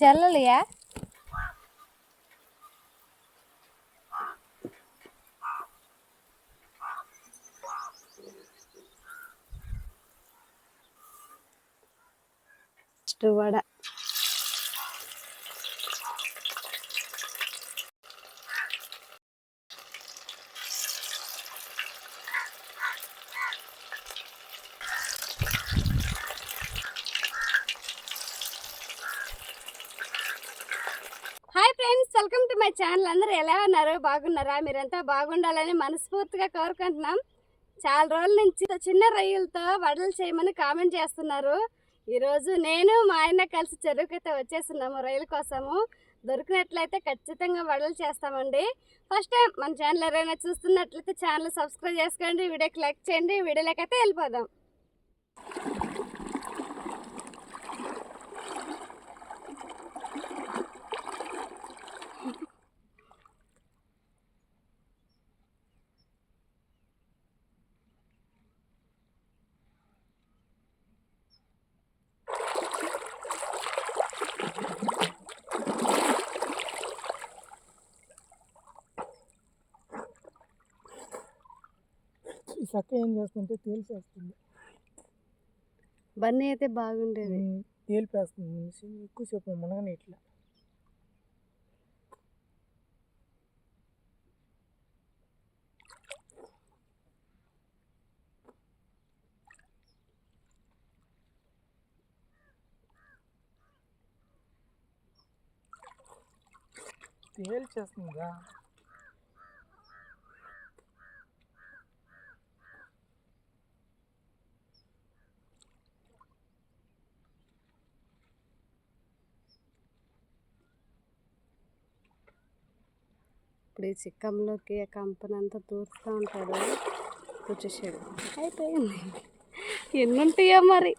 జల్లలియా vada hi friends welcome to my channel అందరూ ఎలా ఉన్నారు బాగున్నారా? మీరంతా బాగుండాలని మనస్ఫూర్తిగా కోరుకుంటున్నాం. చాలా రోజుల నుంచి చిన్న రొయ్యలతో వడలు చేయమని కామెంట్ చేస్తున్నారు. ఈరోజు నేను మా ఆయన కలిసి చెరువుకైతే వచ్చేస్తున్నాము రొయ్యల కోసము. దొరికినట్లయితే ఖచ్చితంగా వడలు చేస్తామండి. ఫస్ట్ టైం మన ఛానల్ ఎవరైనా చూస్తున్నట్లయితే ఛానల్ సబ్స్క్రైబ్ చేసుకోండి వీడియోకి లైక్ చేయండి వీడియోలోకి అయితే వెళ్ళిపోదాం ఈ చక్క ఏం చేస్తుంటే తేల్చేస్తుంది బన్నీ అయితే బాగుండేది. తేలిపేస్తుంది మనిషి. ఎక్కువసేపు మునగని ఇట్లా. తేల్చేస్తుందా? ఇప్పుడు ఈ చిక్కంలోకి ఆ కంపనంతా దూరుతూ ఉంటాడు వచ్చేసాడు అయిపోయింది ఎన్ని ఉంటాయో మరి?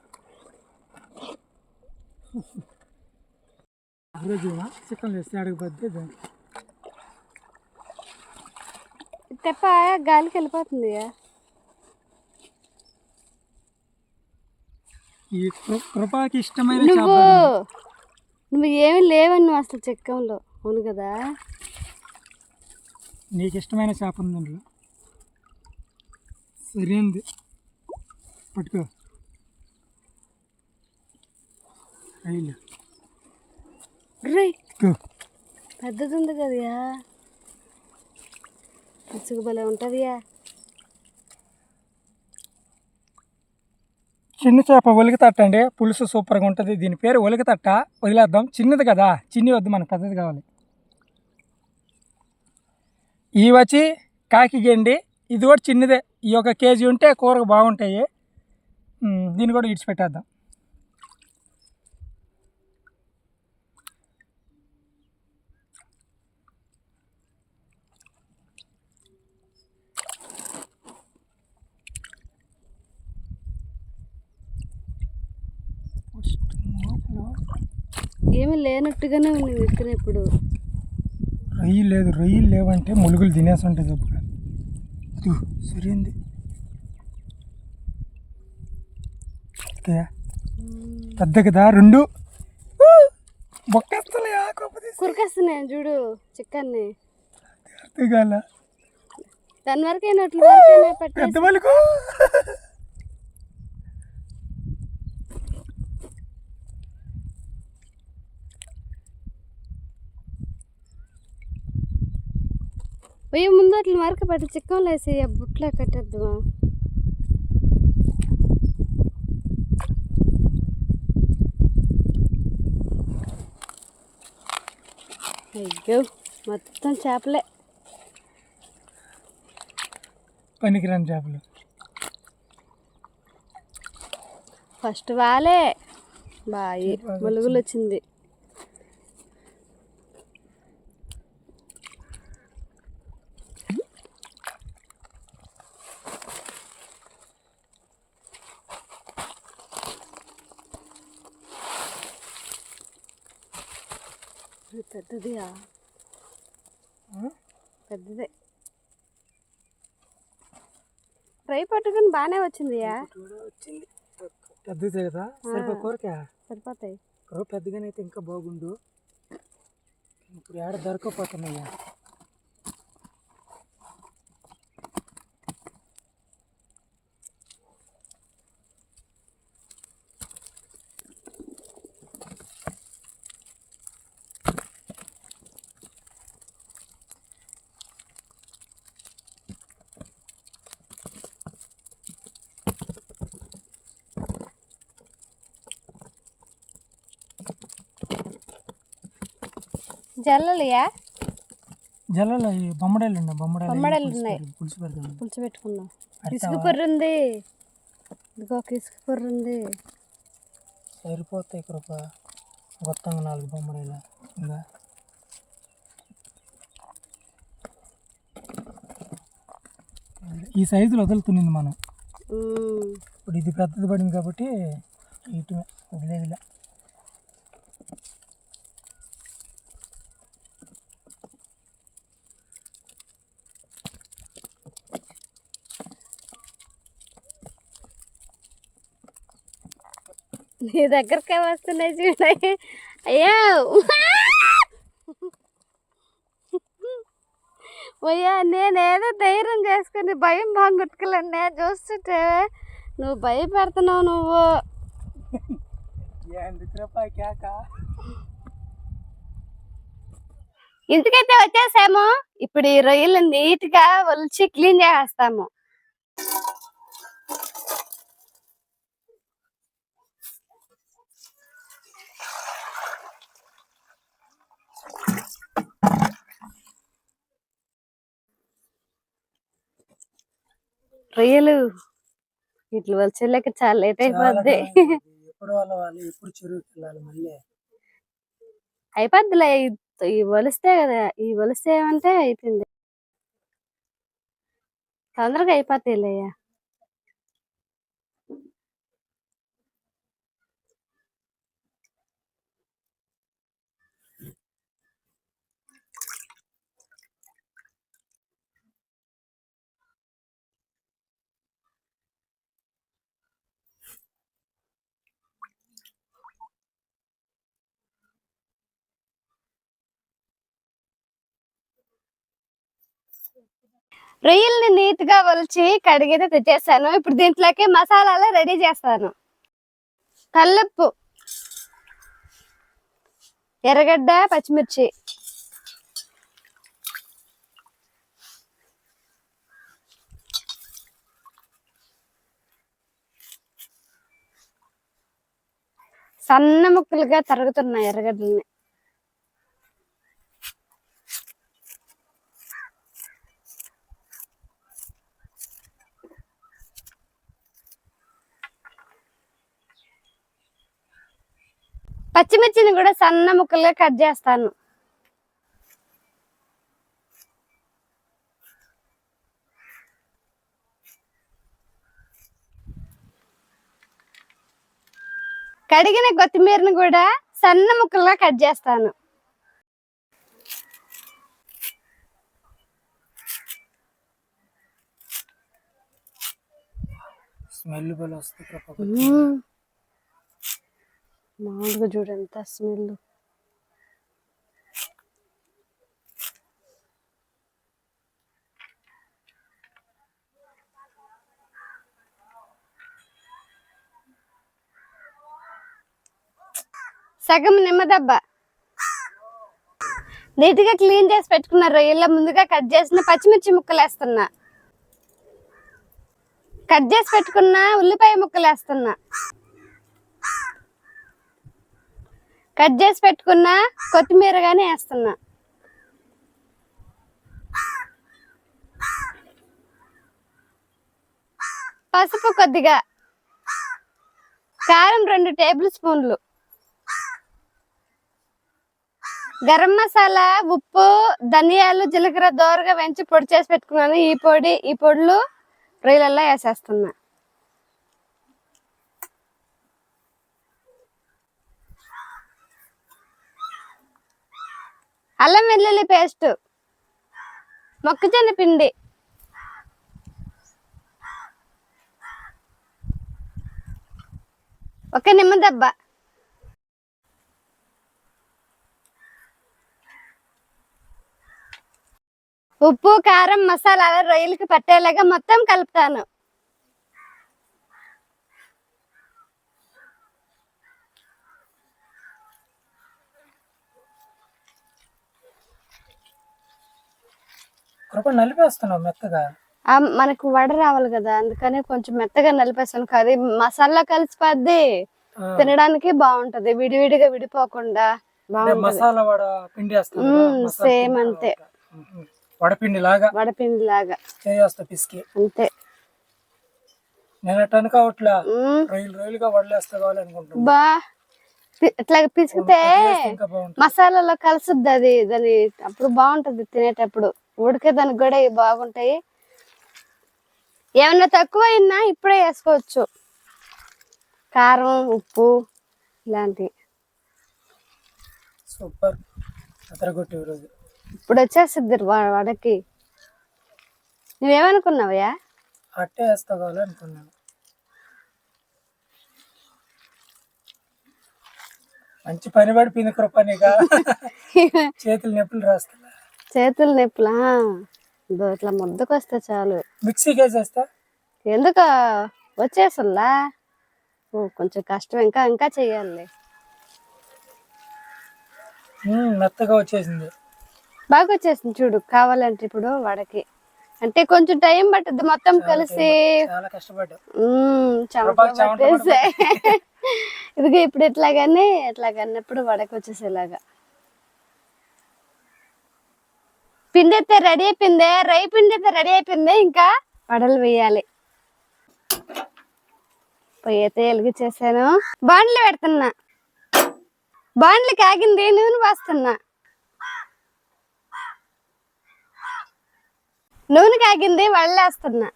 చికెన్ వేస్తే అడగబద్దే తెప్ప గాలికి వెళ్ళిపోతుంది ఈ కృపాకి ఇష్టమైన నువ్వు నువ్వు ఏమి లేవని నువ్వు అసలు చిక్కంలో. అవును కదా? నీకు ఇష్టమైన చేప ఉంది అందులో. సరైనది పట్టుకో. పెద్దది ఉంది కదయా? ఇసుగు భలే ఉంటుందియా. చిన్న చేప ఒలికి అండి. పులుసు సూపర్గా ఉంటుంది. దీని పేరు ఒలికి తట్ట వదిలేద్దాం. చిన్నది కదా. చిన్ని వద్దు మనకు పెద్దది కావాలి. ఇవి వచ్చి కాకి గెండి. ఇది కూడా చిన్నదే. ఈ ఒక కేజీ ఉంటే కూరకు బాగుంటాయి. దీన్ని కూడా ఇడిచిపెట్టేద్దాం. ఏమి లేనట్టుగానే ఉంది ఎత్తిన ఇప్పుడు. రొయ్యలు లేదు రొయ్యలు లేవంటే ములుగులు తినేసి ఉంటాయి చెప్పుగా సరైంది. పెద్ద కదా రెండు. ఊ! బొక్కేస్తలే ఆ గొప్ప తీసి. కురికేస్తున్నాయి చూడు చిక్కన్ని. అర్థం కాల? దాని వరకు అయినట్లు పెద్ద వాళ్ళకు పోయి ముందు అట్లా వరకు పెట్టి చిక్కలు వేసి ఆ బుట్లో కట్టేద్దామా అయ్యో మొత్తం చేపలే. పనికిరాని చేపలు. ఫస్ట్ వాలే. బాయి ములుగులు వచ్చింది పెద్దదియా? పెద్దదే. ఫ్రై పట్టుకుని బాగానే వచ్చింది. పెద్దది కదా? సరిపో కోరిక? సరిపోతాయి. కరువు పెద్దగానే అయితే ఇంకా బాగుండు. ఇప్పుడు ఏడ దొరకపోతున్నాయా జల్లలియా? జల్లలో బొమ్మడాలు ఉన్నాయి బొమ్మడాలు బొమ్మడాలు ఉన్నాయి. పులుసు పెడతాను పులుసు పెట్టుకుందాం. ఇసుక? పొర్రు ఉంది ఇదిగో ఒక ఇసుక పొర్రు ఉంది సరిపోతాయి కృప. మొత్తంగా నాలుగు బొమ్మడాలు ఇంకా? ఈ సైజులో వదులుతునింది మనం. ఇప్పుడు ఇది పెద్దది పడింది కాబట్టి ఇటు వదిలేదిలే. నీ దగ్గరకే వస్తున్నాయి చూడాయి అయ్యా. అయ్యా నేనేదో ధైర్యం చేసుకుని భయం బాగుట్టుకెళ్ళండి నేను చూస్తుంటే నువ్వు భయపెడుతున్నావు నువ్వు. ఇంటికైతే వచ్చేసాము. ఇప్పుడు ఈ రొయ్యలు నీట్గా ఒలిచి క్లీన్ చేస్తాము రొయ్యలు. ఇట్లు వచ్చేలేక చాలా లేట్ అయిపోద్ది. ఎప్పుడు వాళ్ళ వాళ్ళు ఎప్పుడు చెరువుకి వెళ్ళాలి మళ్ళీ? అయిపోద్దిలే. ఈ- ఒలిస్తే కదా ఈ ఒలిస్తే ఏమంటే అయిపోయింది. తొందరగా అయిపోతాయిలే రొయ్యల్ని నీట్గా ఒలిచి కడిగితే తెచ్చేస్తాను. ఇప్పుడు దీంట్లోకి మసాలాలు రెడీ చేస్తాను. కల్లుప్పు ఎర్రగడ్డ పచ్చిమిర్చి సన్న ముక్కలుగా తరుగుతున్నాయి ఎర్రగడ్డల్ని. పచ్చిమిర్చిని కూడా సన్న ముక్కలుగా కట్ చేస్తాను కడిగిన కొత్తిమీరని కూడా సన్న ముక్కలుగా కట్ చేస్తాను స్మెల్ వస్తుంది. మామూలుగా చూడు ఎంత స్మెల్. సగం నిమ్మదబ్బ. నీట్గా క్లీన్ చేసి పెట్టుకున్న రొయ్యల ముందుగా కట్ చేసిన పచ్చిమిర్చి ముక్కలు వేస్తున్నా కట్ చేసి పెట్టుకున్న ఉల్లిపాయ ముక్కలు వేస్తున్నా కట్ చేసి పెట్టుకున్న కొత్తిమీర కానీ వేస్తున్నా. పసుపు కొద్దిగా. కారం రెండు టేబుల్ స్పూన్లు. గరం మసాలా ఉప్పు ధనియాలు జీలకర్ర దోరగా వెంచి పొడి చేసి పెట్టుకున్నాను. ఈ పొడి ఈ పొడులు రొయ్యలల్లో వేసేస్తున్నా. అల్లం వెల్లుల్లి పేస్ట్ మొక్కజొన్న పిండి ఒక నిమ్మ దెబ్బ ఉప్పు కారం మసాలా రొయ్యలకి పట్టేలాగా మొత్తం కలుపుతాను. కృప నలిపేస్తున్నావు మెత్తగా. ఆ, మనకు వడ రావాలి కదా అందుకని కొంచెం మెత్తగా నలిపేస్తాను అది మసాలా కలిసిపోద్ది. తినడానికి బాగుంటది. విడివిడిగా విడిపోకుండా మసాలా వడ పిండి సేమ్ అంతే. వడపిండి లాగా వడపిండి లాగా చేస్తా పిసికి. అంతే. నేను అట్టనుక అట్లా మ్మ్. రొయ్యలు రొయ్యలుగా వడలేస్తా కావాలనుకుంటున్నాను బా. ఇట్లా పిసికితే మసాలాలో కలుసుద్ది అది దాని అప్పుడు బాగుంటది తినేటప్పుడు. ఉడికే దానికి కూడా ఇవి బాగుంటాయి. ఏమన్నా తక్కువ అయినా ఇప్పుడే వేసుకోవచ్చు. కారం ఉప్పు ఇలాంటివి. సూపర్. అతరగొట్టి ఈరోజు ఇప్పుడు వచ్చేసిద్ది వడకి. నువ్వేమనుకున్నావయ్యా? అట్టే వేస్తా కావాలనుకున్నాను మంచి పని పడిపోయింది కృప నీక చేతులు నొప్పులు రాస్తా చేతులు నొప్పులా? ఇట్లా ముద్దకు వస్తే చాలు. మిక్సీకి వేసేస్తా ఎందుకు? వచ్చేసల్లా ఓ కొంచెం కష్టం. ఇంకా ఇంకా చెయ్యాలి మెత్తగా వచ్చేసింది. బాగా వచ్చేసింది చూడు కావాలంటే ఇప్పుడు వడకి. అంటే కొంచెం టైం పట్టుద్ది మొత్తం కలిసి. ఇదిగో ఇప్పుడు ఇట్లాగానే ఇట్లాగ అన్నప్పుడు వడకి వచ్చేసేలాగా పిండి అయితే రెడీ అయిపోయిందే రై పిండి అయితే రెడీ అయిపోయింది ఇంకా వడలు వేయాలి. పొయ్యి అయితే వెలిగించేసాను. బాండ్లు పెడుతున్నా. బాండ్లు కాగింది నూనె పోస్తున్నా. నూనె కాగింది వడలేస్తున్నా.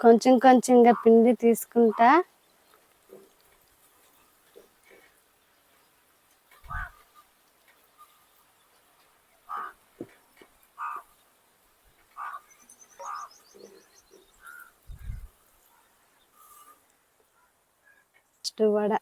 కొంచెం కొంచెంగా పిండి తీసుకుంటా. ఫస్ట్ వడ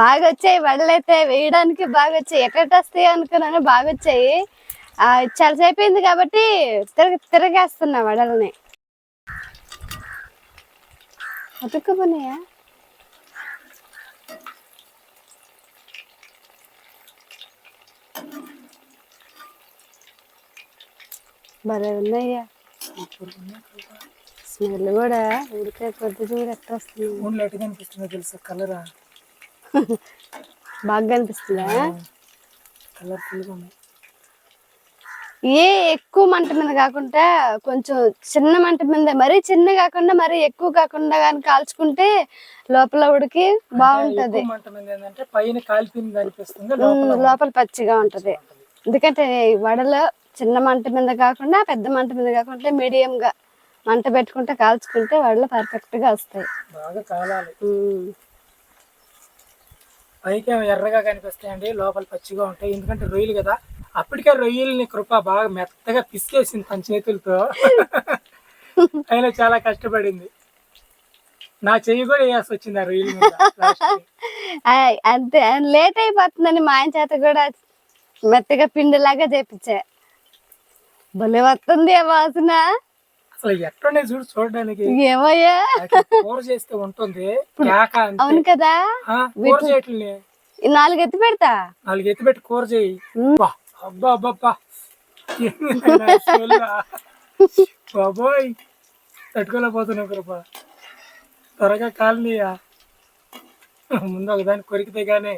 బాగా వచ్చాయి వడలైతే వేయడానికి బాగా వచ్చాయి ఎక్కడ వస్తాయి అనుకున్నాను బాగా వచ్చాయి చాలా సేపు అయింది కాబట్టి తిరగ తిరగేస్తున్నా వడలని. అతుక్కుపోయినాయా భలే ఉన్నాయ్యా స్మెల్ కూడా ఉడికే కొద్ది చూడు ఎట్లా వస్తుంది ఊళ్ళో కనిపిస్తుందో తెలుసా? కలరా? బాగా కనిపిస్తుందా కలర్ఫుల్గా ఏ ఎక్కువ మంట మీద కాకుండా కొంచెం చిన్న మంట మీద మరీ చిన్న కాకుండా మరీ ఎక్కువ కాకుండా కానీ కాల్చుకుంటే లోపల ఉడికి బాగుంటది. పైన కాలిపోయింది లోపల పచ్చిగా ఉంటది. ఎందుకంటే వడలు చిన్న మంట మీద కాకుండా పెద్ద మంట మీద కాకుండా మీడియం గా మంట పెట్టుకుంటే కాల్చుకుంటే వడలు పర్ఫెక్ట్గా వస్తాయి. బాగా కాలాలి. పైకి ఎర్రగా కనిపిస్తాయండి లోపల పచ్చిగా ఉంటాయి. ఎందుకంటే రొయ్యలు కదా అప్పటికే రొయ్యల్ని కృప బాగా మెత్తగా పిసికేసింది తన చేతులతో అయినా చాలా కష్టపడింది. నా చెయ్యి కూడా వేయాల్సి వచ్చింది ఆ రొయ్యల మీద అంతే లేట్ అయిపోతుందని మా ఆయన చేత కూడా మెత్తగా పిండిలాగా చేపించా. భలే వస్తుంది వాసన. అసలు ఎట్లున్నాయి చూడు చూడడానికి? ఏమయ్యా? కూర చేస్తే ఉంటుంది. అవును కదా? కూర చేయట్లే. నాలుగు ఎత్తి పెడతా? నాలుగు ఎత్తి పెట్టి కూర చేయి. అబ్బా అబ్బా? బాబోయ్. తట్టుకోలేకపోతున్నా కృప త్వరగా కాలనీయా. ముందు ఒకదాన్ని కొరికితే గానీ.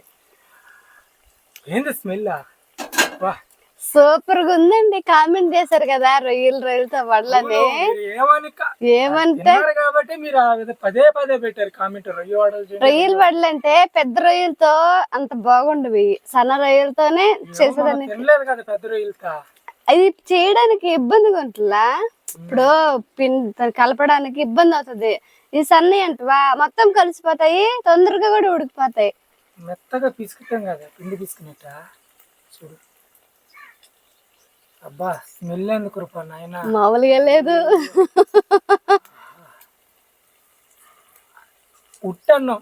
ఏంది స్మెల్ వా సూపర్గా ఉందండి. కామెంట్ చేశారు కదా రొయ్యలు రొయ్యలతో వడలని. ఏమంటే కాబట్టి మీరు పదే పదే పెట్టారు కామెంట్. రొయ్యలు వడలు అంటే పెద్ద రొయ్యలతో అంత బాగుండవి. సన్న రొయ్యలతోనే చేసేదాన్ని. కదా పెద్ద రొయ్యలతో. అది చేయడానికి ఇబ్బందిగా ఉంటుందా? ఇప్పుడు పిండి కలపడానికి ఇబ్బంది అవుతుంది. ఈ సన్న అంటవా? మొత్తం కలిసిపోతాయి తొందరగా కూడా ఉడికిపోతాయి. మెత్తగా పిసుకుతాం కదా పిండి పిసుకునేట అబ్బా స్మెల్ ఎందుకు రూపా నాయన? మామూలుగా లేదు. ఉట్టన్నం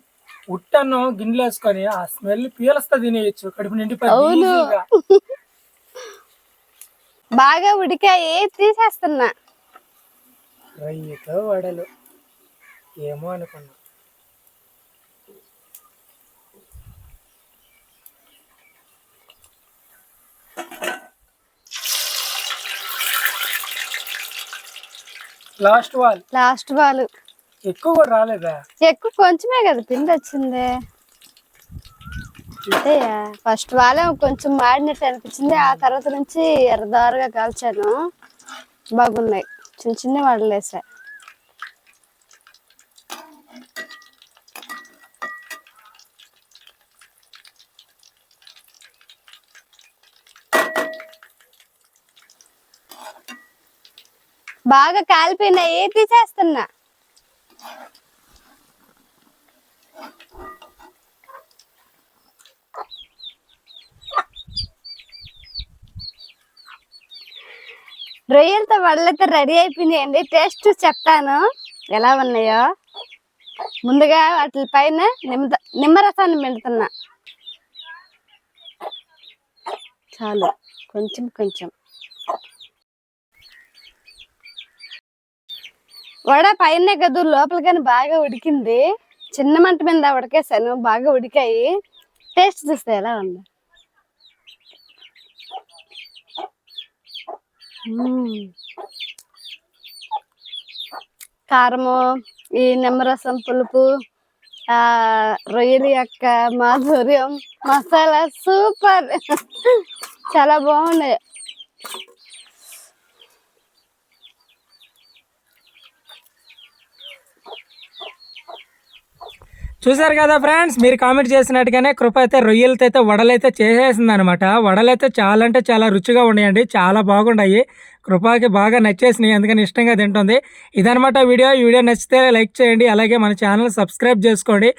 ఉట్టన్నం గిన్నెలు వేసుకొని ఆ స్మెల్ పీలస్తా తినేయచ్చు. కడుపు నిండిపోయి. బాగా ఉడికాయి తీసేస్తున్నా. రొయ్యతో వడలు. ఏమో అనుకున్నా. లాస్ట్ వాల్ లాస్ట్ వాళ్ళు. ఎక్కువ కూడా రాలేదా? ఎక్కువ కొంచెమే కదా పిండి వచ్చింది. అంతే ఫస్ట్ వాళ్ళే కొంచెం మాడినట్టు అనిపించింది. ఆ తర్వాత నుంచి ఎర్రదారుగా కాల్చాను. బాగున్నాయి. చిన్న చిన్న వాడలు బాగా కాలిపోయినాయి తీసేస్తున్నా రొయ్యలతో వడలైతే రెడీ అయిపోయినాయండి. టేస్ట్ చెప్తాను. ఎలా ఉన్నాయో? ముందుగా వాటి పైన నిమ్మ నిమ్మరసాన్ని పిండుతున్నా. చాలు. కొంచెం కొంచెం. వడ పైన కదూ లోపలికని కానీ బాగా ఉడికింది. చిన్న మంట మీద ఉడకేసాను బాగా ఉడికాయి. టేస్ట్ చూస్తే ఎలా ఉంది? కారము ఈ నిమ్మరసం పులుపు ఆ రొయ్యల యొక్క మాధుర్యం మసాలా సూపర్. చాలా బాగున్నాయి. చూసారు కదా ఫ్రెండ్స్? మీరు కామెంట్ చేసినట్టుగానే కృప అయితే రొయ్యలతో అయితే వడలైతే చేసేసింది అనమాట వడలైతే చాలా అంటే చాలా రుచిగా ఉన్నాయండి. చాలా బాగున్నాయి. కృపాకి బాగా నచ్చేసినాయి. అందుకని ఇష్టంగా తింటుంది. ఇదనమాట వీడియో. ఈ వీడియో నచ్చితే లైక్ చేయండి. అలాగే మన ఛానల్ సబ్స్క్రైబ్ చేసుకోండి.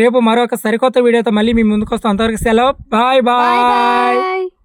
రేపు మరొక సరికొత్త వీడియోతో మళ్ళీ మీ ముందుకు వస్తాం. అంతవరకు సెలవు. Bye bye.